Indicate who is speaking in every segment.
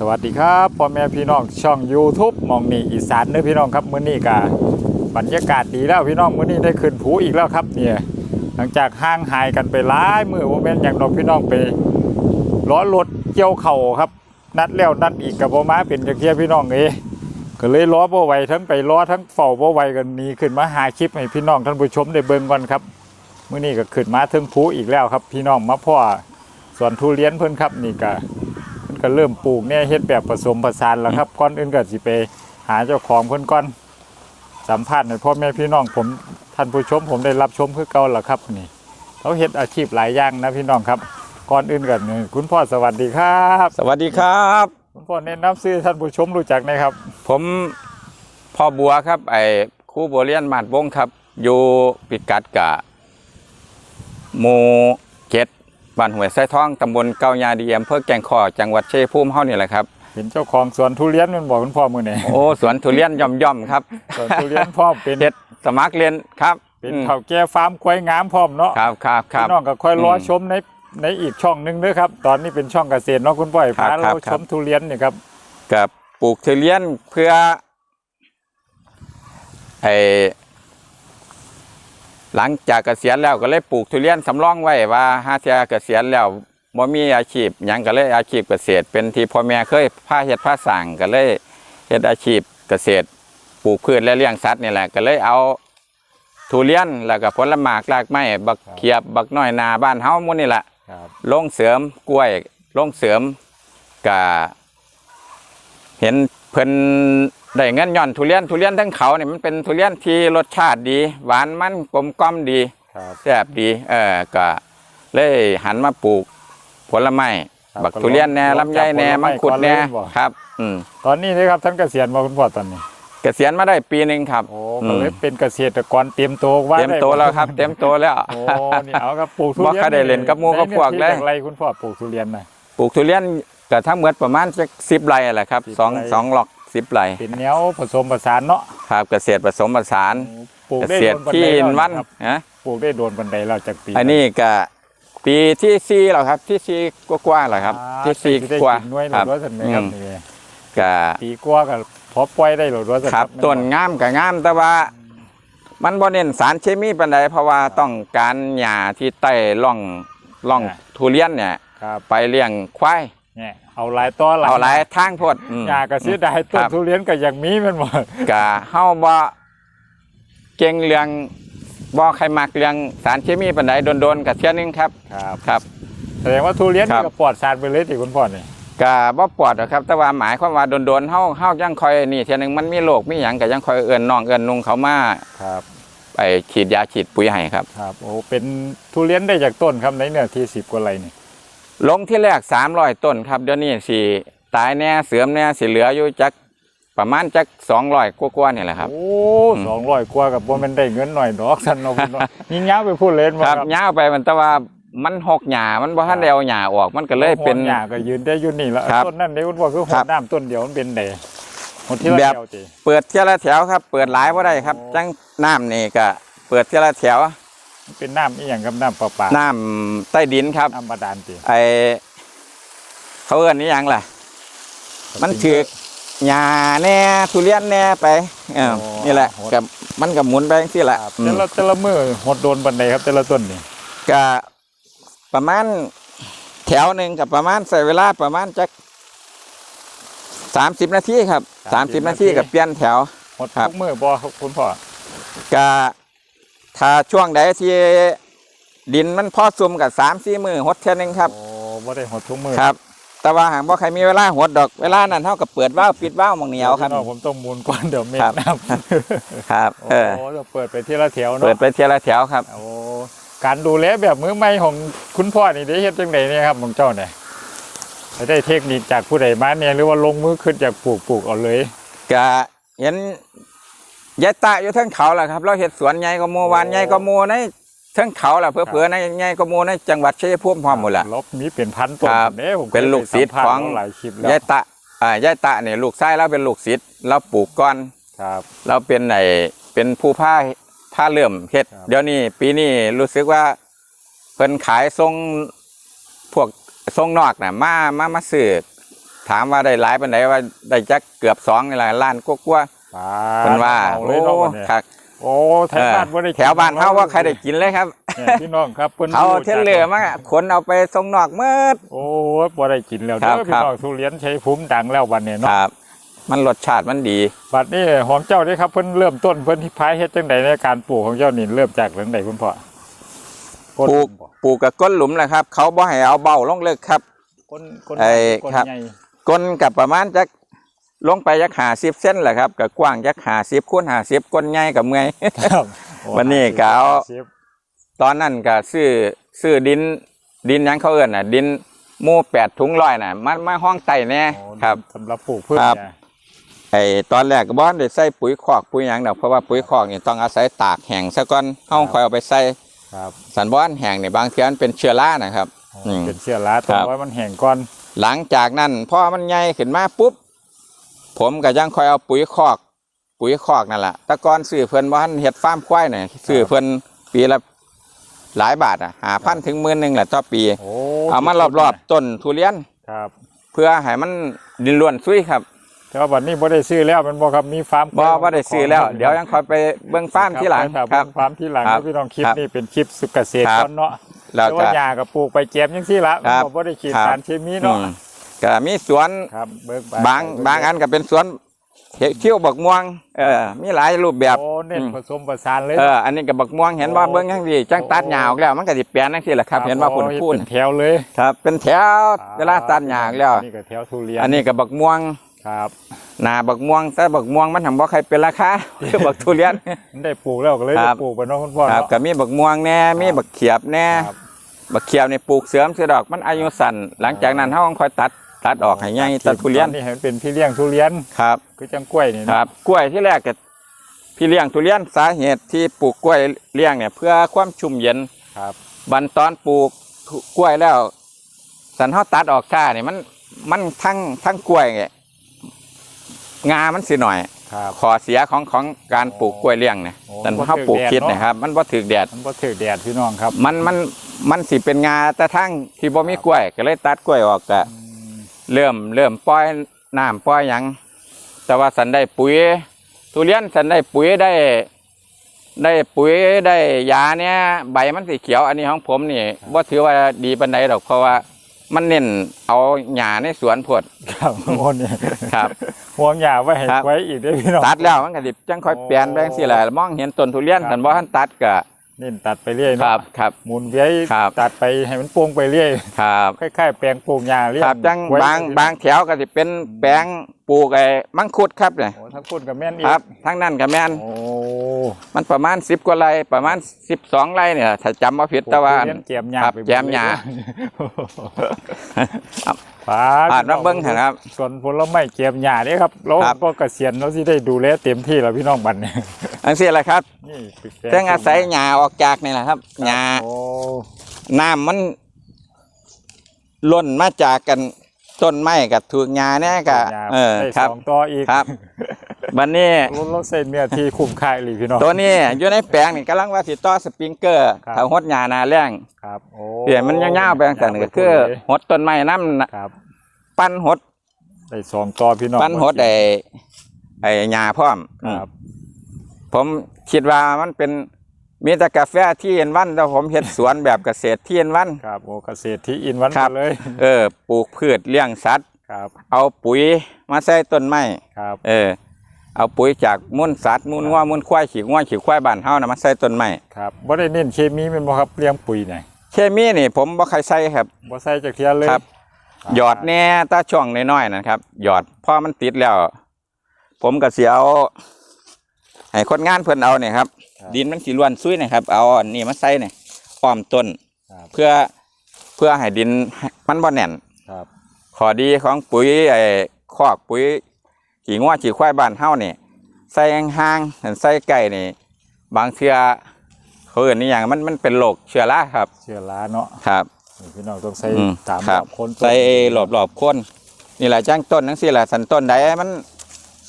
Speaker 1: สวัสดีครับพ่อแม่พี่น้องช่อง YouTube มองนี่อีสานเด้อพี่น้องครับมื้อนี้ก็บรรยากาศดีแล้วพี่น้องมื้อนี้ได้ขึ้นภูอีกแล้วครับเนี่ยหลังจากห่างหายกันไปหลายมือบ่แม่อย่างดอกพี่น้องไปล้อรถเกี่ยวเข่าครับ นัดแล้วนัดอีกก็บ่มาเป็นจักเทียพี่น้องเอ้ก็เลยล้อบ่ไหวทั้งไปล้อทั้งเฝ้าบ่ไหวกันนี้ขึ้นมาหาคลิปให้พี่น้องท่านผู้ชมได้เบิ่งก่อนครับมื้อนี้ก็ขึ้นมาถึงภูอีกแล้วครับ พี่น้องมาพ่อสวนทุเรียนเพิ่นครับนี่ก็มัน ก็เริ่มปลูกเนี่ยเฮ็ดแบบผสมผสานแล้วครับก่อนอื่นก็สิไปหาเจ้าของเพิ่นก่อนสัมภาษณ์ให้พ่อแม่พี่น้องผมท่านผู้ชมผมได้รับชมคือเก่าแล้วครับนี่เขาเฮ็ดอาชีพหลายอย่างนะพี่น้องครับก่อนอื่นกันนี่คุณพ่อสวัสดีครับ
Speaker 2: สวัสดีครับ
Speaker 1: คุณพ่อแนะนำชื่อท่านผู้ชมรู้จักไหมครับ
Speaker 2: ผมพ่อบัวครับ ไอ้ครูบัวเลียนมาดวงครับ อยู่ปิกัดกะหมู่เจ็ด บ้านห้วยไส้ท้องตำบลเกายาดีอำเภอแก่งขอจังหวัดชัยภูมิเฮานี่แหละครับ
Speaker 1: เป็นเจ้าของสวนทุเรียนมันบอกคุณพ่อมื้อนี้
Speaker 2: โอ้สวนทุเรียนย่อมย่อมๆครับ
Speaker 1: สวนทุเรียนพ่อเป็น
Speaker 2: เฮ็ดสมัครเรียนครับ
Speaker 1: เป็น
Speaker 2: อืม
Speaker 1: เฒ่าแก่ฟาร์มควายงามพร้อมเนาะ
Speaker 2: ครับครับครั
Speaker 1: พี่
Speaker 2: บ
Speaker 1: น้องก็ค่อยรออ
Speaker 2: ม
Speaker 1: ชมในในอีกช่องหนึงเด้อครับ ตอนนี้เป็นช่องเกษตรเนาะคุณพ่อให้
Speaker 2: ครั
Speaker 1: พา
Speaker 2: บครั
Speaker 1: เรา
Speaker 2: บค
Speaker 1: ช
Speaker 2: รับ
Speaker 1: มทุเรียนนี่ครับ
Speaker 2: กับปลูกทุเรียนเพื่อไอ หลังจากเกษียณแล้วก็เลยปลูกทุเรียนสำรองไว้ว่าหาเทียเกษียณแล้วบ่มีอาชีพหยังก็เลยอาชีพเกษตร เป็นที่พ่อแม่เคยพาเฮ็ดพาสร้างก็เลยเฮ็ดอาชีพเกษตร ปลูกพืชและเลี้ยงสัตว์นี่แหละก็เลยเอาทุเรียนแล้วก็ผลไม้รากไม้บักเขียบบักน้อยนาบ้านเฮาหมื้นี่แหละ
Speaker 1: ครับ
Speaker 2: ลงเสริมกล้วยลงเสริมกะเห็นเพิ่นได้เงินย่อนทุเรียนทุเรียนทั้งเขาเนี่ยมันเป็นทุเรียนที่รสชาติดี หวานมันกลมกล่อมดี
Speaker 1: ครับ
Speaker 2: แซ่บดีเออก็เลยหันมาปลูกผลไม้
Speaker 1: ครับ
Speaker 2: บักทุเรียนแหน่
Speaker 1: ก็ลอง
Speaker 2: ลำไยแหน่
Speaker 1: จับผลไม้
Speaker 2: มังคุดแหน่
Speaker 1: ก่อนเลยบ่
Speaker 2: ครับ อืม
Speaker 1: ตอนนี้นะครับท่านเกษียณมาคุณพ่อตอนนี้
Speaker 2: เกษียณมาได้ปีหนึ่งครับ
Speaker 1: โอ้
Speaker 2: อื
Speaker 1: ก็
Speaker 2: ม
Speaker 1: เลยเป็นเกษตรกรเตรียมตัวว่า
Speaker 2: เต็มโตวแล้วครับเต็มโตวแล้ว
Speaker 1: โอ้นี่เอาครับปลูกทุเรียน
Speaker 2: บ่ค่อยได้เล่นกับหมู่กับพวกเลย
Speaker 1: ได้นื้อที่จากไรคุณพ่อปลูกทุเรียนน่ะ
Speaker 2: ปลูกทุเรียน ก็ทั้งหมดประมาณสักสิบไร่แหละครับ
Speaker 1: สิบ
Speaker 2: สอง
Speaker 1: ไร่
Speaker 2: สองหลอกสิบไร่
Speaker 1: เป็นแนวผสมผสานเนาะ
Speaker 2: ครับเกษตรผสมผสาน
Speaker 1: ปลูก
Speaker 2: เก
Speaker 1: ได้
Speaker 2: ษ
Speaker 1: โด
Speaker 2: ตร
Speaker 1: นบัน
Speaker 2: ที่
Speaker 1: ไดแล้ว
Speaker 2: วัน
Speaker 1: ครับ
Speaker 2: นะ
Speaker 1: ปลูกได้โดนบันไดแล้วจากปี
Speaker 2: อันนี้ก็ปีที่สี่แล้วครับ ที่สี่กว่าๆแล้วครับ
Speaker 1: อ่า
Speaker 2: ที่สี่
Speaker 1: จะได้
Speaker 2: กว่า
Speaker 1: กินหน่วยห
Speaker 2: ค
Speaker 1: รือ
Speaker 2: รับ
Speaker 1: ว่าสันไหมครับ
Speaker 2: อืม
Speaker 1: นี่
Speaker 2: ก็
Speaker 1: ปีกว่าก็พอปล่อยได้หรือว่าสัน
Speaker 2: ครับ
Speaker 1: แม่
Speaker 2: ต้นงามกับงามแต่ว่า มันบ่เน้นสารเคมีปานใดเพราะว่าต้องการหญ้าที่ใต้ร่องร่องทุเรียนเนี่ย
Speaker 1: ครับ
Speaker 2: ไปเลี้ยงควาย
Speaker 1: เนี่ยเอาหลายต้อหลาย
Speaker 2: เอาหลายทางโพดอืม
Speaker 1: หญ้าก็เสียดายต้น
Speaker 2: ครับ
Speaker 1: ทุเรียนก็ยังมีแมันหมด
Speaker 2: ก็เฮาบ่เก่งเรื่องบ่ใครมักเรื่องสารเคมีปานใดโดนๆก็เที่ยหนึงครับ
Speaker 1: ครับ
Speaker 2: ครับ
Speaker 1: แสดงว่าทุเรียน
Speaker 2: ครั
Speaker 1: นี่
Speaker 2: บ
Speaker 1: ก็ปลอดสารไปเลยที่คุณพ่อนี่
Speaker 2: ก็บ่ปลอดหรอกครับ แต่ว่าหมายความว่าโดนๆเฮาเฮายังคอยนี่เที่ยหนึงมันมีโรคมีหยังก็ยังคอยเอื้อนน้องเอื้อนนุงเขามา
Speaker 1: ครับ
Speaker 2: ไปฉีดยาฉีดปุ๋ยให้ครับ
Speaker 1: ครับโอ้เป็นทุเรียนได้จากต้นครับในเนื้อที่สิบกว่าไร่นี่
Speaker 2: ลงที่แรก300ต้นครับเดี๋ยวนี้สิตายแน่เสื่อมแน่สิเหลืออยู่จักประมาณจัก200กว่าๆนี่แหละครับ
Speaker 1: โอ้สองร้อยกว่ากับว่ามันได้เงินหน่อยดอกสันเนาะคุณเนาะยิ่งยาวไปพูดเล่น
Speaker 2: ค
Speaker 1: มา
Speaker 2: รับยาวไปมันแต่ว่ามันหกหญ้ามันบ่ทันได้เอาหญ้าออก มันก็เลยเป็น
Speaker 1: หญ้าก็ยืนได้อยุ่นี่แล้ว
Speaker 2: ครับ
Speaker 1: ต้นนั่นเด้คุณพ่อคือห
Speaker 2: ครั
Speaker 1: ด
Speaker 2: บ
Speaker 1: น้ำต้นเดียวมันเป็นไดหดที่ละ
Speaker 2: แบบ
Speaker 1: เดียวติ
Speaker 2: เปิดเที่ยละแถวครับ เปิดหลายบ่ได้ครับ
Speaker 1: โอ้
Speaker 2: จังน้ำนี่ก็เปิดเที่ยละแถว
Speaker 1: มัน เป็นน้ำอีหยังกับน้ำประปา
Speaker 2: น้ำใต้ดินครับ
Speaker 1: น้ำบาดาลติ
Speaker 2: ไอเขาเอิ้นนี่ยังล่ะ มันถือกหญ้าแน่ทุเรียนแน่ไปเออนี่แหละกับมันก็หมุนไปจังซี่แหละ
Speaker 1: ครับ
Speaker 2: อื
Speaker 1: แต่
Speaker 2: ม
Speaker 1: ละแต่ละมือหดโดนบันไดครับ แต่ละต้นนี่
Speaker 2: ก็ประมาณแถวหนึ่งกับประมาณใส่เวลาประมาณจักสามสิบนาทีครับสามสิบนาทีกับเปลี่ยนแถว
Speaker 1: หด
Speaker 2: ครั
Speaker 1: ทุ
Speaker 2: บ
Speaker 1: กมือบ่ครับคุณพ่อ
Speaker 2: ก็ ถ้าช่วงใดที่ดินมันพอซุ่มกับสามสี่มือหดเท่านึงครับ
Speaker 1: โอ้บ่ได้หดทุกมือ
Speaker 2: ครับ แต่ว่าหากว่าใครมีเวลาหดดอกเวลานั้นเท่ากับเปิดว่าวปิดว่าวหมองเหนียวครับ
Speaker 1: พี่น้องผมต้องมูลก่อนเดี๋ยวเม็ด
Speaker 2: ครับ
Speaker 1: น้ำ
Speaker 2: ครับ
Speaker 1: โอ้
Speaker 2: เออ
Speaker 1: เราเปิดไปทีละแถว
Speaker 2: เปิด
Speaker 1: เนาะ
Speaker 2: ไปเทียละแถวครับ
Speaker 1: โอ้การดูแลแบบมือใหม่ของคุณพ่อนี่ได้เฮ็ดจังไดเนี่ยครับของเจ้าเนี่ยได้เทคนิคจากผู้ใดมาเนี่ยหรือว่าลงมือขึ้นจากปลูกปลูกเอาเลย
Speaker 2: ก็เห็น ยายตะอยู่เทั้งเขาแหละครับ เราเห็ดสวนใหญ่ก็โมวานใหญ่ก็โมในเทั้งเขาแหละเพื่อๆในใหญ่ก็โมในจังหวัดชัยภูมิพร้อมหมดละ
Speaker 1: ลบมีเป็นพันต้น
Speaker 2: ครับ
Speaker 1: เนี่ยผมคย
Speaker 2: เป็นลูกศิษย์
Speaker 1: สัมภา
Speaker 2: ของ
Speaker 1: เขาหลายคลิปแล้ว
Speaker 2: ยายตะอ่ายายตะเนี่ยลูกชายเราเป็นลูกศิษย์เราปลูกก้อน
Speaker 1: ครับ
Speaker 2: เราเป็นไอเป็นผู้ผ้าผ้าเลื่อมเฮ็ด
Speaker 1: ครับ
Speaker 2: เดี๋ยวนี้ปีนี้รู้สึกว่าเพิ่นขายทรงพวกทรงนอกน่ะมามามาซื้อถามว่าได้หลายปานไหนว่าได้จักเกือบสองนี่แหละล้านกว่าๆ เพิ่นว่า
Speaker 1: เอา
Speaker 2: โอ้
Speaker 1: เลยเนาะบัดนี้
Speaker 2: ครับ
Speaker 1: โอ้แถวบ้านบ่ได้กิ
Speaker 2: แถวบ้านเฮาว่าใครได้กินเลยครับ
Speaker 1: เนี่ยพี่น้องครับเพิ่น
Speaker 2: เขา
Speaker 1: รู้จัก
Speaker 2: เทนเรือมาขนเอาไปส่งนอกเมื่อ
Speaker 1: โอ้ยบ่ได้กินแล้ว
Speaker 2: ครั
Speaker 1: เด้
Speaker 2: บ
Speaker 1: อพี่น้องทุเรียนใช้ภูมิดังแล้ววันนี้
Speaker 2: ค
Speaker 1: เนาะ
Speaker 2: รับมันรสชาติมันดี
Speaker 1: บัดนี้ของเจ้าเด้ครับเพิ่นเริ่มต้นเพิ่นที่พายเฮ็ดจังไดในการปลูกของเจ้านี่เริ่มจากเรื่องใดคุณพ่อ
Speaker 2: ปลูกปลูกกับก้นหลุมแหละครับ เขาบ่ให้เอาเบ้าลงเลิกครับ
Speaker 1: ก้นก้น
Speaker 2: ไอ้
Speaker 1: ก้น
Speaker 2: ครับ
Speaker 1: ใหญ่
Speaker 2: ก้นกับประมาณจัก ลงไปจักหาสิบเส้นแหละครับกับกว้างจักหาสิบคูณหาสิบก้นใหญ่กับเมื่อย
Speaker 1: ครับโอ้
Speaker 2: วันนี้ก็เอา
Speaker 1: สิบ
Speaker 2: ตอนนั้นก็ซื้อซื้อดินดินหยังเขาเอิ้นน่ะ ดินหมู่แปดถุงร้อยน่ะมันมาห้องไต่แน่
Speaker 1: โอ้
Speaker 2: ครับ
Speaker 1: สำหรับปลูกพืช
Speaker 2: ครับ
Speaker 1: เนี่ย
Speaker 2: ไอ้ตอนแรกก็บ่ได้ใส่ปุ๋ยคอกปุ๋ยหยังดอกเพราะว่าปุ๋ยคอกนี่ต้องอาศัยตากแห้งซะก่อนเฮาค่อยเอาไปใส่
Speaker 1: ครับ
Speaker 2: สันบ่อนแห้งนี่บางเทีมันเป็นเชื้อรานะครับอืม
Speaker 1: เป็นเชื้อราต้อ
Speaker 2: ครั
Speaker 1: ง
Speaker 2: บ
Speaker 1: ไว้มันแห้งก่อน
Speaker 2: หลังจากนั้นพอมันใหญ่ขึ้นมาปุ๊บ ผมก็ยังค่อยเอาปุ๋ยคอก ปุ๋ยคอกนั่นแหละแต่ก่อนซื้อเพิ่นบ่ทันเฮ็ดฟาร์มควายน่ะซื้อเพิ่นปีละหลายบาทอะหาพันถึงหมื่นหนึงแหละต่อปี
Speaker 1: โอ้
Speaker 2: เอามารอบๆต้นทุเรียน
Speaker 1: ครับ
Speaker 2: เพื่อให้มันดินล้วนซุยครับ
Speaker 1: แต่ว่าบัดนี้บ่ได้ซื้อแล้วมันบ่ครับมีฟาร์ม
Speaker 2: บ่บ่ได้ซื้อแล้ว เดี๋ยวยังค่อยไปเบิ่งฟาร์มที่หลัง
Speaker 1: ครับ
Speaker 2: ครับ
Speaker 1: ฟาร์มที่หลัง
Speaker 2: ครับ
Speaker 1: พี่น้องคลิป
Speaker 2: ครับ
Speaker 1: นี่เป็นคลิปสุกเกษตร
Speaker 2: ครับ
Speaker 1: ก่อนเนาะ
Speaker 2: แล้ว
Speaker 1: แต่
Speaker 2: ก็
Speaker 1: ว่าหญ้าก็ปลูกไปแจมจังซี่ละ
Speaker 2: ครับ
Speaker 1: มันบ่ได้ขีด
Speaker 2: ครับ
Speaker 1: สารเคมี
Speaker 2: อื
Speaker 1: เนาะ
Speaker 2: ม ก็มีสวน
Speaker 1: ครับเบิก
Speaker 2: บางบางอันก็เป็นสวนเห็ดเที่ยวบักม่วงเออมีหลายรูปแบบ
Speaker 1: โอ้เน้น
Speaker 2: อืม
Speaker 1: ผสมผสานเลย
Speaker 2: เอออันนี้กับบักม่วงเห็นว่า
Speaker 1: โอ้
Speaker 2: เบิ้งยังดีจังตัดหญ้าออกแล้วมันก็สิเปลี่ยนจังซี่แหละครับ เห็นว่าพุ่น
Speaker 1: โอ้
Speaker 2: พุ่น
Speaker 1: เป็นแถวเลย
Speaker 2: ครับ เป็นแถวเวลาตัดหญ้าออกแล้ว
Speaker 1: อันนี่ก็แถวทุเรียน
Speaker 2: อันนี้กับบักม่วง
Speaker 1: ครับ
Speaker 2: หน้าบักม่วงแต่บักม่วงมันทำบ่ใครเป็นราคาคือบักทุเรียน
Speaker 1: มันได้ปลูกแล้วก็เลย
Speaker 2: ครั
Speaker 1: ได้
Speaker 2: บ
Speaker 1: ปลูกไปเนาะคุณพ่อ
Speaker 2: ครับ
Speaker 1: เนาะ
Speaker 2: ก็มีบักม่วงแน่มีบักเขียบแน่
Speaker 1: ครับ
Speaker 2: บักเขียบนี่ปลูกเสริมเสือดอกมันอายุสั้นหลังจากนั้นเฮาต้องค่อยตัด ตัดออกให้ใหญ่ตัดทุเรียน
Speaker 1: นี่ให้มันเป็นพี่เลี้ยงทุเรียน
Speaker 2: ครับ
Speaker 1: คือจังกล้วยนี่
Speaker 2: ค
Speaker 1: เนาะ
Speaker 2: รับ กล้วยที่แรกก็พี่เลี้ยงทุเรียนสาเหตุที่ปลูกกล้วยเลี้ยงเนี่ย เพื่อความชุ่มเย็น
Speaker 1: ครับ
Speaker 2: บันตอนปลูกกล้วยแล้ว สันเฮาตัดออกค่าเนี่ยมันมันทั้งทั้งกล้วยเนี่ยงามันสิหน่อย
Speaker 1: ครับ
Speaker 2: ขอเสียของของการปลูกกล้วยเลี้ยงเนี่ย
Speaker 1: โอ้
Speaker 2: สัน
Speaker 1: มันบ่
Speaker 2: เฮาปลูก
Speaker 1: ถึกแดด
Speaker 2: คิด
Speaker 1: เนาะ
Speaker 2: นะครับ มันบ่ถือแดด
Speaker 1: มันบ่ถือแดดพี่น้องครับ
Speaker 2: มันมันมันสิเป็นงาแต่ทั้งที่บ่มีกล้วย ก็เลยตัดกล้วยออกก็
Speaker 1: อืม
Speaker 2: เริ่มเริ่มปล่อยน้ำปล่อยหยัง แต่ว่าสันได้ปุ๋ย ทุเรียนสันได้ปุ๋ยได้ ได้ปุ๋ยได้ยาเนี่ยใบมันสีเขียวอันนี้ของผมนี่ว่าถือว่าดีปันใดหรอกเพราะว่ามันเน้นเอาหญ้าในสวนพด
Speaker 1: ครับโอ้นี่
Speaker 2: ครับ
Speaker 1: ห่วงหญ้าไว้ให้
Speaker 2: ครับ
Speaker 1: ไว้อีกเด้อพี่น้อง
Speaker 2: ตัดแล้วมันก็สิจังค่อยเปลี่ยนแบงสิแหละมองเห็นต้นทุเรียน
Speaker 1: ครับ
Speaker 2: แต่ว่าท่านตัดก็
Speaker 1: เน้นตัดไปเรื่อย
Speaker 2: ค
Speaker 1: เนาะ
Speaker 2: รับครับ
Speaker 1: หมุนเวียน
Speaker 2: ครับ
Speaker 1: ตัดไปให้มันโป่งไปเรื่อย
Speaker 2: ครับ
Speaker 1: คล้ายๆแปลงปลูกหญ้าเรื่อย
Speaker 2: ครับจัง
Speaker 1: ไว้
Speaker 2: บางบางแถวก็สิเป็นแปลง ปลูกไอ้มังคุดครับเนี่ย
Speaker 1: โอ้ทั้งคุณกับแม่นอีก
Speaker 2: ครับทั้งนั้นก็แม่น
Speaker 1: โอ้
Speaker 2: มันประมาณสิบกว่าไร่ประมาณสิบสองไร่เนี่ยถ้าจำว่าผิดแต่ว่า
Speaker 1: เรียนเจียมหญ้า
Speaker 2: ครับ
Speaker 1: ไป
Speaker 2: แจมหญ้าครับ
Speaker 1: ป้า
Speaker 2: อ่านมาเบิ้งเถอะครับ
Speaker 1: ส่วนผลไม้เจียมหญ้านี่ครับเรา
Speaker 2: ครับ
Speaker 1: ก็เกษียณเราสิได้ดูแลเต็มที่แล้วพี่น้องบัดเนี่ย
Speaker 2: อันนี้แหละครับ
Speaker 1: นี่คือแปล
Speaker 2: เรื่องอาศัยหญ้าออกจากนี่แหละครับหญ้า
Speaker 1: โอ้
Speaker 2: น้ำมันล้นมาจากกัน ต้นไม้กับถูกหญ้าเนี่ยกับ
Speaker 1: หญ้า
Speaker 2: เออ
Speaker 1: ได้
Speaker 2: ครับ
Speaker 1: สองต่ออีก
Speaker 2: ครับบันนี้
Speaker 1: รถรถเส้นเนื้อที่คุ้มค่าอีหลีพี่น้อง
Speaker 2: ตัวนี้อยู่ในแปลงนี่กำลังว่าสิต่อสปริงเกอร์
Speaker 1: ครับ
Speaker 2: ถ้าหดหญ้าหนาแรง
Speaker 1: ครับโอ้
Speaker 2: เปลี่ยนมันยาวๆไปต่างๆก็คือหดต้นไม้น้ำ
Speaker 1: ครับ
Speaker 2: ปั้นหด
Speaker 1: ได้สองต่อพี่น้อง
Speaker 2: ปั้นหดไอ้ไอ้หญ้าพร้อม
Speaker 1: ครับ
Speaker 2: ผมคิดว่ามันเป็น มีแต่กาแฟที่เอ็นวันแต่ผมเห็ดสวนแบบเกษตรที่เอ็นวัน
Speaker 1: ครับโอ้เกษตรที่อินวัน
Speaker 2: ครับ
Speaker 1: หมดเลย
Speaker 2: เออปลูกพืชเลี้ยงสัตว์
Speaker 1: ครับ
Speaker 2: เอาปุ๋ยมาใส่ต้นไม้
Speaker 1: ครับ
Speaker 2: เออเอาปุ๋ยจากมูลสัตว์มูลงัวมูลควายขี้งัวขี้ควายบ้านเฮานะมาใส่ต้นไม้
Speaker 1: ครับบ่ได้เน้นเคมีแมันบ่ครับเลี้ยงปุ๋ยเนี่ย
Speaker 2: เคมีนี่ผมบ่ใครใส่ครับ
Speaker 1: บ่ใส่จักเทียเลย
Speaker 2: ครับ หยอดแน่ตาช่วงน้อยๆนะครับ หยอดพอมันติดแล้ว ผมก็สิเอาให้คนงานเพิ่นเอาเนี่ยครับ ดินมันสิล้วนซุยนะครับ เอาอันนี้มาใส่เนี่ยอ้อมต้น
Speaker 1: ครับ
Speaker 2: เพื่อเพื่อให้ดินมันบ่แน่น
Speaker 1: ครับ
Speaker 2: ข้อดีของปุ๋ยไอ้คอกปุ๋ยขี้งัวขี้ควายบ้านเฮานี่ใส่ห่างๆเห็นใส่ไก่นี่ บางเทื่อเขาเอิ้นนี่อย่างมันมันเป็นโรคเชื้อราครับ
Speaker 1: เชื้อราเนาะ
Speaker 2: ครับ
Speaker 1: นี่พี่น้องต้องใส่
Speaker 2: อืม
Speaker 1: ตาม
Speaker 2: ครับ
Speaker 1: รอบคน
Speaker 2: ใส่หลบๆคนนี่แหละจ้างต้นทั้งสี่แหละสันต้นใดมัน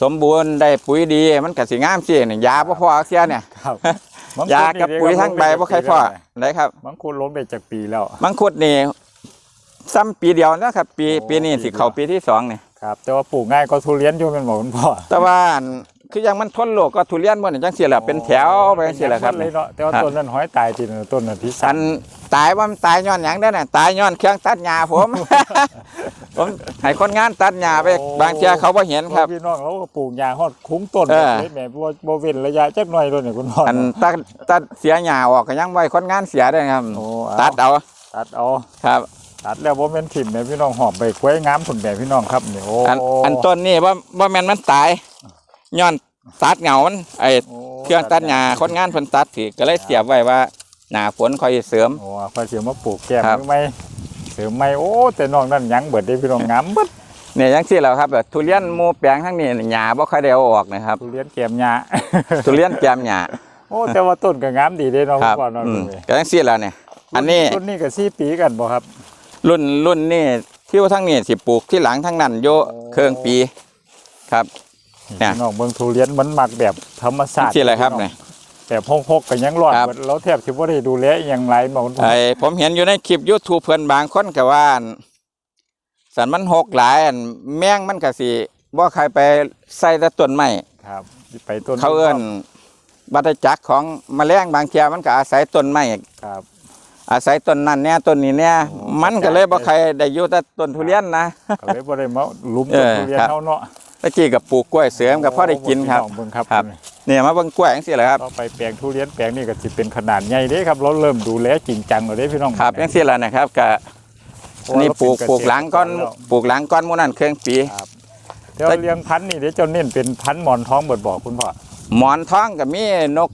Speaker 2: สมบูรณ์ได้ปุ๋ยดี มันก็สิงามสิเนี่ยยาบ่พอเสียเนี่ย
Speaker 1: ครับมังคุด
Speaker 2: ยากับปุ๋ยทั้งใบบ่ใครพอได้ครับ
Speaker 1: มังคุดล้มได้จากปีแล้ว
Speaker 2: มังคุดนี่ซ้ำปีเดียวนะครับ ปี
Speaker 1: โอ้
Speaker 2: ปีนี้
Speaker 1: ปี
Speaker 2: สิ
Speaker 1: เดียว
Speaker 2: เข้าปีที่สองเนี่ย
Speaker 1: ครับแต่ว่าปลูกง่ายก็ทุเรียนอยู่แม่นบ่คุณพ่อ
Speaker 2: แต่ว่าอันคือยังมันทนโลกก็ทุเรียนบ่นี่จังซี่แหละเป็นแถวไปจังซี่แหละครับ
Speaker 1: เลยเนาะแต่ว่า
Speaker 2: ครับ
Speaker 1: ต้นนั้นหอยตายจริงต้นนั้นที่
Speaker 2: อั
Speaker 1: สั่น
Speaker 2: น ตายว่ามันตายย้อนหยังได้อน่ะตายย้อนเครื่องตัดหญ้าผม ผมให้คนงานตัดหญ้าไปบางเที่ยเขาบ่เห็นครับ
Speaker 1: พี่น้องเราก็ปลูกยางฮอดคุ้งต้น
Speaker 2: เออ
Speaker 1: เลยแหม่บ่บ่เว้นระยะจักหน่อยเลยเนี่ยคุณพ่อ
Speaker 2: อันตัดตัดเสียหญ้าออกก็ยังไว้คนงานเสียได้ครับ
Speaker 1: โอ้
Speaker 2: ตัดเอา
Speaker 1: ตัดเอา
Speaker 2: ครับ
Speaker 1: ตัดแล้วบ่แม่นถิ่มแม่พี่น้องหอบไปควยงามผลแม่พี่น้องครับนี่โอ้
Speaker 2: อันอันต้นนี่ว่าว่าแม่นมันตายย้อนตัดเหงามันไอ
Speaker 1: โเค
Speaker 2: รื่องตัดหญ้าคนงานเพิ่นตัดสิก็เลยเสียบไว้ว่า หน้าฝนค่อยเสริม
Speaker 1: โอ้ค่อยสิมาปลูกแก้ม
Speaker 2: ครับ
Speaker 1: มือไหม่เสริมไหม่โอ้แต่น้องนั่นยังเบิดได้พี่น้องงามเบิด
Speaker 2: เนี่ยจังซี่แหล้วครับแบบทุเรียนหมู่แปลงทั้งนี้หญ้าบ่ค่อยได้เอาออกนะครับ
Speaker 1: ทุเรียนแก้มหญ้า
Speaker 2: ทุเรียนแกมหญ้า
Speaker 1: โอ้แต่ว่าต้นก็งามดีเด้เนาะ
Speaker 2: ครับ
Speaker 1: พ่อเนาะ
Speaker 2: อืม
Speaker 1: เลย
Speaker 2: ก็จังซี่แหล้วเนี่ย อันนี้
Speaker 1: รุ่นนี้ก็4ปีกันบ่ครับ
Speaker 2: รุ่นรุ่นนี่ที่ว่าทั้งนี้สิปลูกที่หลังทั้งนั้นโย
Speaker 1: โอ้
Speaker 2: เครื่องปีครับเนี่ย
Speaker 1: พี่น้องเบิ่งทุเรียนมันมักแบบธรรมชาติ
Speaker 2: ที่อะไรครับเนี่ย
Speaker 1: แบบพกๆก็ยังรอด
Speaker 2: ครับ
Speaker 1: เบิดเราแทบสิบ่ได้ดูแลอหยังไรบ่คุณพ่อ
Speaker 2: ไอ้ผมเห็นอยู่ในคลิป YouTube เพิ่นบางคนก็ว่าอั่นสันมันหกหลายอันแมงมันก็สิบ่ใครไปใส่แต่ต้นไม้
Speaker 1: ครับไปต้น
Speaker 2: เขาเอิ้นวัฏจักรของแมลงบางเทียมันก็อาศัยต้นไม้
Speaker 1: ครับ
Speaker 2: อาศัยต้นนั้นเนี่ยต้นนี้เนี่ย
Speaker 1: โอ้
Speaker 2: มันก็เลยบ่ใครได้อยู่แต่ต้นทุเรียนนะ
Speaker 1: ก็เลยบ่ได้มาลุม
Speaker 2: เอ
Speaker 1: ต้น
Speaker 2: อ
Speaker 1: ทุเรียน
Speaker 2: ครับ
Speaker 1: เฮาเนาะ
Speaker 2: ตะกี้กับปลูกกล้วยเสริมกับพ่อได้กินครับ
Speaker 1: โอ้พี่องเบิ่งครับ
Speaker 2: ครับเนี่ยมาเบิ่งกล้วยจังซี่แหละครับ
Speaker 1: ต่อไปแปลงทุเรียนแปลงนี้ก็สิเป็นขนาดใหญ่เด้ครับเราเริ่มดูแลจริงจังแล้วเด้พี่น้อง
Speaker 2: ครับจังซี่แหละนะครับก็
Speaker 1: เพราะว่า
Speaker 2: นี่
Speaker 1: เรา
Speaker 2: ปลูก
Speaker 1: เน
Speaker 2: ปลูกหลังก้อน
Speaker 1: เษตรรแล้ว
Speaker 2: ปลูกหลังก้อนหมู่นั้นเครื่องปี
Speaker 1: ครับเดี๋ยวเลี้ยงพันธุ์นี่เดี๋ยวเจ้าเน้นเป็นพันธุ์หมอนทองเบิดบอกคุณพ่อ
Speaker 2: หมอนทองกับมีนก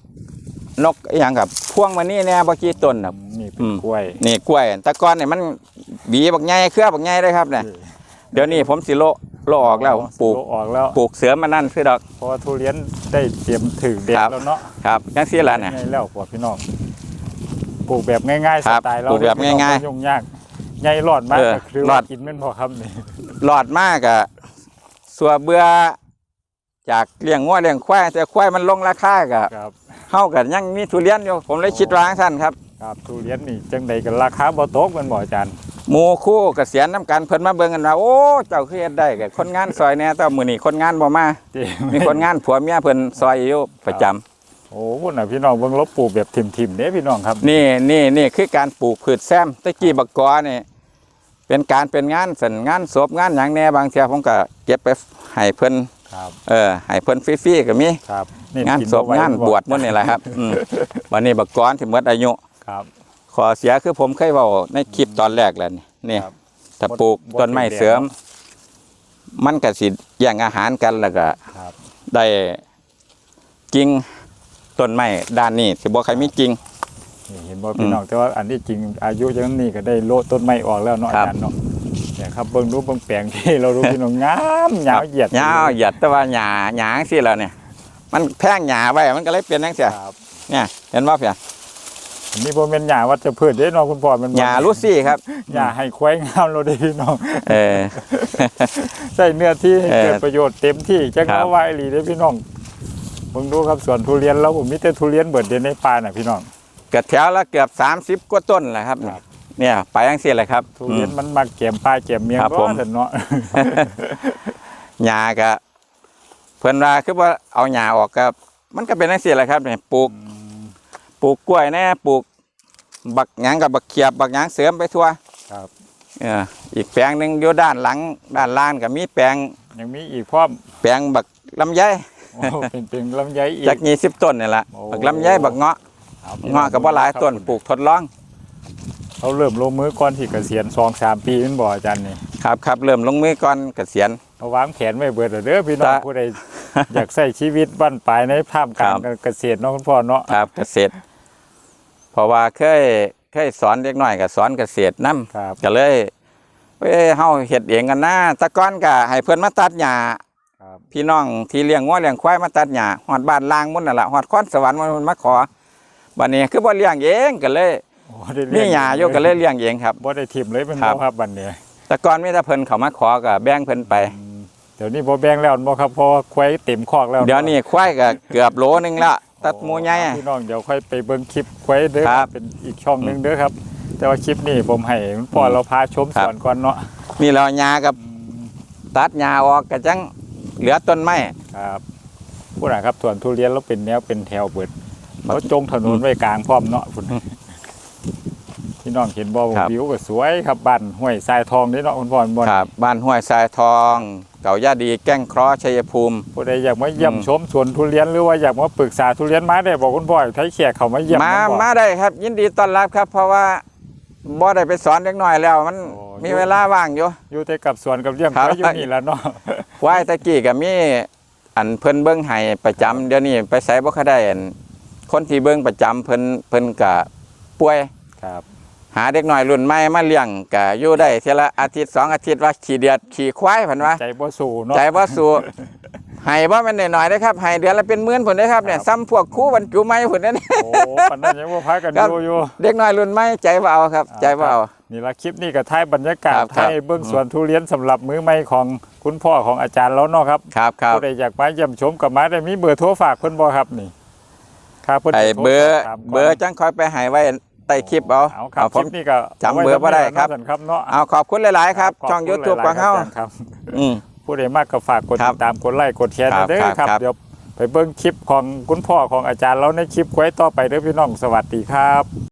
Speaker 2: นกอหย่างกับพวงมานี่แน่บ่กี่ต้นครับ
Speaker 1: นี่เป็
Speaker 2: อื
Speaker 1: น
Speaker 2: ม
Speaker 1: กล้วย
Speaker 2: นี่กล้วยแตะกอนนี่มันบีบักใหญ่เครือบักใหญ่เลยครับเนี่ยเดี๋ยวนี้ผมสิโล โลออกแล้วผมปลูก
Speaker 1: โออกแล้ว
Speaker 2: ปลูกเสือมานั่นคือดอก
Speaker 1: เพราะว่าทุเรียนได้เตรียมถึงเด็ด
Speaker 2: ครับ
Speaker 1: แล้วเนาะ
Speaker 2: ครับจังซี่แหละเนี่ย
Speaker 1: ง่ายแล้วพอพี่น้องปลูกแบบง่ายๆส
Speaker 2: ครับ
Speaker 1: ไตล์เรา
Speaker 2: ปลูกแบบง่ายๆ
Speaker 1: ๆยุ่งยากใหญ่รอดมาก
Speaker 2: เออ
Speaker 1: ก็คือ
Speaker 2: รอ
Speaker 1: ว่า
Speaker 2: ด
Speaker 1: กินแม่นพอครับนี่
Speaker 2: หลอดมากอะสัวเบื่อจากเลี้ยงงัวเลี้ยงควายแต่ควายมันลงราคาก็
Speaker 1: ครับ
Speaker 2: เฮากันยังมีทุเรียนอยู่ผมเลยคิดว่าจั่งซั่นครับ
Speaker 1: ครับทุเรียนนี่จังใดกันราคาบ่ตกแมันบ่อาจารย์
Speaker 2: หมู่คู่เกษียณน้ำกันเพิ่นมาเบิ่งกันว่าโอ้เจ้าคือเฮ็ดได้กับคนงานซอยแหน่แต่มื้อนี้คนงานบ่มา
Speaker 1: เจ๊
Speaker 2: มีคนงานผัวเมียเพิ่นซอยอยู่ประจำ
Speaker 1: โอ้พุ่นน่ะพี่น้องเบิ่งลบปลูกแบบทิมๆเด้พี่น้องครับ
Speaker 2: นี่นี่นี่คือการปลูกพืชแซมตะกี้บักกอนี่เป็นการเป็นงานสันงานศพงานหยังแหน่บางเทีผมก็เก็บไปให้เพิ่น
Speaker 1: ครับ
Speaker 2: เออให้เพิ่นฟรีๆก็มี
Speaker 1: ครับนี่
Speaker 2: งาน
Speaker 1: กิ
Speaker 2: ศพ
Speaker 1: ไงา
Speaker 2: นบวชหมื้นี่แหละครับอืมวันนี้บักกอนที่หมดอายุ
Speaker 1: ครับ
Speaker 2: ขอเสียคือผมเคยเว้าในคลิปตอนแรกแล้วนี่นี่
Speaker 1: ครับ
Speaker 2: ถ้าปลูก
Speaker 1: บ่
Speaker 2: ต้นไม้
Speaker 1: บ่ติดแดด
Speaker 2: เสริม มันก็สิแย่งอาหารกันแล้วก็
Speaker 1: ครับ
Speaker 2: ได้กิ่งต้นไม้ด้านนี้สิบ่ใครมีกิ่ง
Speaker 1: นี่เห็นบ่พี่น้องแต่ว่าอันที่จริงอายุจังนี้ก็ได้โลดต้นไม้ออกแล้วเนาะ
Speaker 2: ครั
Speaker 1: อา
Speaker 2: บ
Speaker 1: จารย์เนาะเนี่ยครับเบิ่งดูเบิ่งแปลงที่เราดูพี่น้องงามยาวเหยียด
Speaker 2: ยาวเหยียดแต่ว่าหญ้าหญ้าจังซี่แล้วเนี่ย มันแพงหญ้าไว้มันก็เลยเป็นจังซี่
Speaker 1: ครับ
Speaker 2: เนี่ย เห็นบ่เพีย
Speaker 1: อันนี้บ่แม่นหญ้าวัชพืชเด้เนาะคุณพ่อมันบ่
Speaker 2: หญ้าลูซี่ครับ
Speaker 1: หญ้าให้ควายงามเราได้พี่น้อง
Speaker 2: เออ
Speaker 1: ใช้เนื้อที่ให้
Speaker 2: เออ
Speaker 1: เกิดประโยชน์เต็มที่จัง
Speaker 2: ครับ
Speaker 1: เอาไว้อีหลีเด้พี่น้องเบิ่งดูครับสวนทุเรียนแล้วผมมีแต่ทุเรียนเบิดเด่นในป่าน่ะพี่น้อง
Speaker 2: เกิดแถวละเกือบ 30กว่าต้นแหละครับ
Speaker 1: ครับ
Speaker 2: เนี่ยไปจังซี่แหละครับ
Speaker 1: ทุเรียน
Speaker 2: อืม
Speaker 1: มันมาเก็บปลาเก็บเมียง
Speaker 2: ครับ
Speaker 1: ก็
Speaker 2: ผม
Speaker 1: แต่เนาะ
Speaker 2: หญ้าก็เพิ่นว่าคือว่าเอาหญ้าออกก็มันก็เป็นจังซี่แหละครับเนี่ยปลูก ปลูกกล้วยแน่ปลูก บักหยังกับบักเขียบบักหยังเสริมไปทั่ว
Speaker 1: ครับ
Speaker 2: เอออีกแปลงหนึ่งอยู่ด้านหลัง ด้านล่างก็มีแปลง
Speaker 1: ยังมีอีกพร้อม
Speaker 2: แปลงบักลำไย
Speaker 1: โอ้เป็นเป็นลำไยอีก
Speaker 2: จากยี่สิบต้นนี่แหละ
Speaker 1: โอ้
Speaker 2: บักลำไยบักเงาะ
Speaker 1: ครับ
Speaker 2: เงาะกับว่าหลายต้นปลูกทดลอง
Speaker 1: เขาเริ่มลงมือก่อนที่เกษียณสองสามปีแมันบ่อาจารย์นี่
Speaker 2: ครับครับเริ่มลงมือก่อนเกษียณ
Speaker 1: เขาวางแผนไว้เบิดแล้วเด้อพี่น้อง
Speaker 2: ตา
Speaker 1: ผู้ใดอยากใช้ชีวิตบ้านปลายในท่ามกลาง
Speaker 2: ครับ
Speaker 1: เกษตรเนาะคุณพ่อเนาะ
Speaker 2: ครับเกษตร เพราะว่าเคยเคยสอนเด็กน้อยก็สอนเกษตรนํ
Speaker 1: ครับ
Speaker 2: ก็เลยเอ้ยเฮาเฮ็ดเองกันนะแตะก้อนก็ให้เพิ่นมาตัดหญ้า
Speaker 1: ครับ
Speaker 2: พี่น้องที่เลี้ยงงัวเลี้ยงควายมาตัดหญ้าฮอดบ้านล่างมุ่นนั่นล่ะฮอดคอนสวรรค์มันมาขอบัดนี้คือบ่เลี้ยงเองก็เลย
Speaker 1: โอ้ได้
Speaker 2: มี
Speaker 1: เลี้ยง
Speaker 2: หญ้าอยู่ก็เลยเลี้ยงเองครับ
Speaker 1: บ่ได้ทิมเลยเป็น
Speaker 2: ครับ
Speaker 1: บ่ครับบัดนี้
Speaker 2: แต่ก่อนมีแต่เพิ่นเขามาขอก็แบ่งเพิ่นไป
Speaker 1: อืมเดี๋ยวนี้บ่แบ่งแล้วบ่ครับเพราะว่าควายเต็มคอกแล้ว
Speaker 2: เดี๋ยวนี้ควายก็เกือบโลนึงละ ตัดหมูใหญ่
Speaker 1: พี่น้องเดี๋ยวค่อยไปเบิ่งคลิปควายเด้อ
Speaker 2: ครับ
Speaker 1: เป็นอีกช่องหนึงเด้อครับ แต่ว่าคลิปนี้ผมให้คุณพ่อเราพาชม
Speaker 2: ครั
Speaker 1: ส
Speaker 2: บ
Speaker 1: วนก่อนเนาะ
Speaker 2: นี่เราหญ้ากับตัดหญ้าออกก็จังเหลือต้นไม้
Speaker 1: ครับผู้น่ะครับส่วนทุเรียนเราเป็นแนวเป็นแถวเบิดเขาจงถนนไว้กลางพร้อมเนาะพุ่นพี่ น้องเห็นบ่ว่าวิวก็สวยครับบ้านห้วยทรายทองนี่เนาะคุณพ่อคุณพ่อ
Speaker 2: ครับบ้านห้วยทรายทอง เก่าย่าดีแก้งเคราะห์ชัยภูมิ
Speaker 1: ผู้ใดอยากมาเยี่ยม
Speaker 2: อืม
Speaker 1: ชมสวนทุเรียนหรือว่าอยากมาปรึกษาทุเรียนมาได้บอกคุณพ่อไทยแขกเขามาเยี่ยม
Speaker 2: มา
Speaker 1: คุณพ่อ
Speaker 2: มาได้ครับ ยินดีต้อนรับครับ เพราะว่าบ่ได้ไปสอนเด็กน้อยแล้วมัน
Speaker 1: โอ้
Speaker 2: มีเวลาว่างอยู่
Speaker 1: อยู่แต่กับสวนกับเลี้ยง
Speaker 2: ครับ
Speaker 1: ไว้อยู่นี่แหล้วเนาะ
Speaker 2: ควายตะกี้ก็มีอันเพิ่นเบิ่งให้ประจำเดี๋ยวนี้ไปไสบ่ค่อยได้อันคนที่เบิ่งประจำเพิ่นเพิ่นก็ป่วย
Speaker 1: ครับ
Speaker 2: หาเด็กน้อยรุ่นใหม่มาเลี้ยงก็อยู่ได้เทอละอาทิตย์สองอาทิตย์ว่าขี่เดือดขี่ควายเพิ่นว่า
Speaker 1: ใจบ่สู้เนาะ
Speaker 2: ใจบ่สู้ให้บ่แม่นน้อยๆเด้อครับให้เดือนละเป็นหมื่นพุ่นเด้อครับเนี่ย
Speaker 1: ครับ
Speaker 2: ซ้ำพวกครูบรรจุใหม่พุ่นเด้อเนี่ย
Speaker 1: โอ้ปันนั้นยังว่าพากัน
Speaker 2: ครับ
Speaker 1: ดูอยู่
Speaker 2: เด็กน้อยรุ่นใหม่ใจบ่เอาครับ ใจบ่เอา
Speaker 1: นี่ละคลิปนี้กับท้ายบรรยากาศ
Speaker 2: ครับครับ
Speaker 1: ท้ายเบื้องสวนทุเรียนสำหรับมือใหม่ของคุณพ่อของอาจารย์แล้วเนาะครับ
Speaker 2: ครับครับ
Speaker 1: ผู้ใดอยากมาเยี่ยมชมกับมาได้มีเบอร์โทรฝากเพิ่นบ่ครับนี่ครับเพิ่น
Speaker 2: ไอ้
Speaker 1: จะโท
Speaker 2: เบอร์
Speaker 1: สอบถามก่น
Speaker 2: เบอร์จังคอยไปให้ไว้ใต้คลิปเอา
Speaker 1: เอาครับ
Speaker 2: ผ
Speaker 1: คลิ
Speaker 2: ม
Speaker 1: ปนี้ก็
Speaker 2: จำเบอร์บ่ได้ครับ
Speaker 1: เอาว้ครับเนาะ
Speaker 2: เอาขอบคุณหลาย ๆ ครับ
Speaker 1: ข
Speaker 2: ช่อง
Speaker 1: คุณ
Speaker 2: YouTube
Speaker 1: หล
Speaker 2: ของเฮา
Speaker 1: ๆครับครับ
Speaker 2: อืม
Speaker 1: ผู้ใดมากก็ฝากกด
Speaker 2: ครั
Speaker 1: ติ
Speaker 2: บ
Speaker 1: ดตามกดไลค์กดแชร์
Speaker 2: ครับ
Speaker 1: เด้อ
Speaker 2: ครับ
Speaker 1: ครับ
Speaker 2: ครับ
Speaker 1: เดี๋ยวไปเบิ่งคลิปของคุณพ่อของอาจารย์แล้วในคลิปไว้ต่อไปเด้อพี่น้องสวัสดีครับ